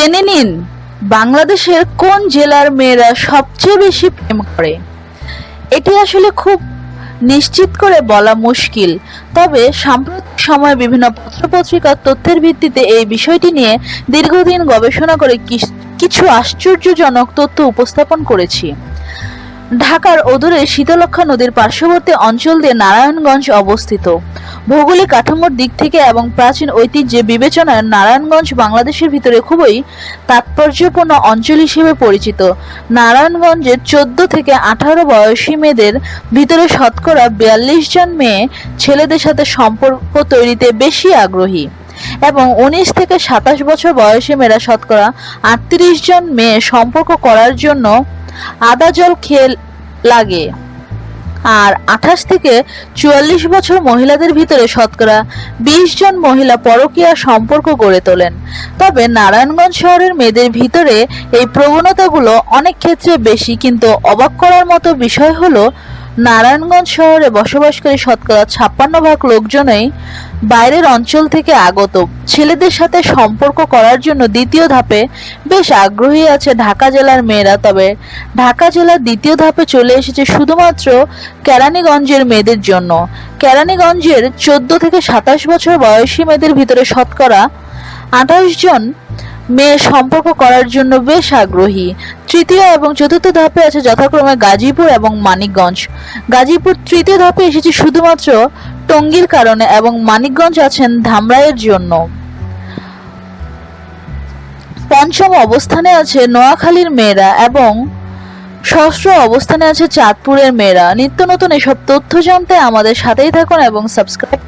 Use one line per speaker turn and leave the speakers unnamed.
জেনে নিন, বাংলাদেশের কোন জেলার মেয়েরা সবচেয়ে বেশি প্রেম করে? এটি আসলে খুব নিশ্চিত করে বলা মুশকিল, তবে সাম্প্রতিক সময়ে বিভিন্ন পত্রপত্রিকার তথ্যের ভিত্তিতে এই বিষয়টি নিয়ে দীর্ঘদিন গবেষণা করে কিছু আশ্চর্যজনক তথ্য উপস্থাপন করেছি। ঢাকার অদূরে শীতলক্ষা নদীর পার্শ্ববর্তী অঞ্চল দিয়ে নারায়ণগঞ্জ অবস্থিত। ভৌগোলিক কাঠামোর দিক থেকে এবং প্রাচীন ঐতিহ্যে বিবেচনায় নারায়ণগঞ্জ বাংলাদেশের ভিতরে খুবই তাৎপর্যপূর্ণ অঞ্চল হিসেবে পরিচিত। নারায়ণগঞ্জের চোদ্দ থেকে আঠারো বয়সী মেয়েদের ভিতরে শতকরা বিয়াল্লিশ জন মেয়ে ছেলেদের সাথে সম্পর্ক তৈরিতে বেশি আগ্রহী এবং উনিশ থেকে সাতাশ বছর বয়সী মেয়েরা শতকরা আটত্রিশ জন মেয়ে সম্পর্ক করার জন্য আদা জল খেয়ে লাগে। আর আঠাশ থেকে চুয়াল্লিশ বছর মহিলাদের ভিতরে শতকরা বিশ জন মহিলা পরকীয়া সম্পর্ক গড়ে তোলেন। তবে নারায়ণগঞ্জ শহরের মেয়েদের ভিতরে এই প্রবণতাগুলো অনেক ক্ষেত্রে বেশি, কিন্তু অবাক করার মতো বিষয় হলো, নারায়ণগঞ্জ শহরে বসবাসকারী শতকরা ছাপ্পান্ন ভাগ লোকজনই বাইরের অঞ্চল থেকে আগত। ছেলেদের সাথে সম্পর্ক করার জন্য দ্বিতীয় ধাপে বেশ আগ্রহী আছে ঢাকা জেলার মেয়েরা, তবে ঢাকা জেলার দ্বিতীয় ধাপে চলে এসেছে শুধুমাত্র কেরানীগঞ্জের মেয়েদের জন্য। কেরানীগঞ্জের চোদ্দ থেকে সাতাশ বছর বয়সী মেয়েদের ভিতরে শতকরা আঠাশ জন মেয়ে সম্পর্ক করার জন্য বেশ আগ্রহী। তৃতীয় এবং চতুর্থ ধাপে আছে যথাক্রমে গাজীপুর এবং মানিকগঞ্জ। গাজীপুর তৃতীয় ধাপে এসেছে শুধুমাত্র টঙ্গীর কারণে এবং মানিকগঞ্জ আছেন ধামরাইয়ের জন্য। পঞ্চম অবস্থানে আছে নোয়াখালীর মেয়েরা এবং ষষ্ঠ অবস্থানে আছে চাঁদপুরের মেয়েরা। নিত্য নতুন এসব তথ্য জানতে আমাদের সাথেই থাকুন এবং সাবস্ক্রাইব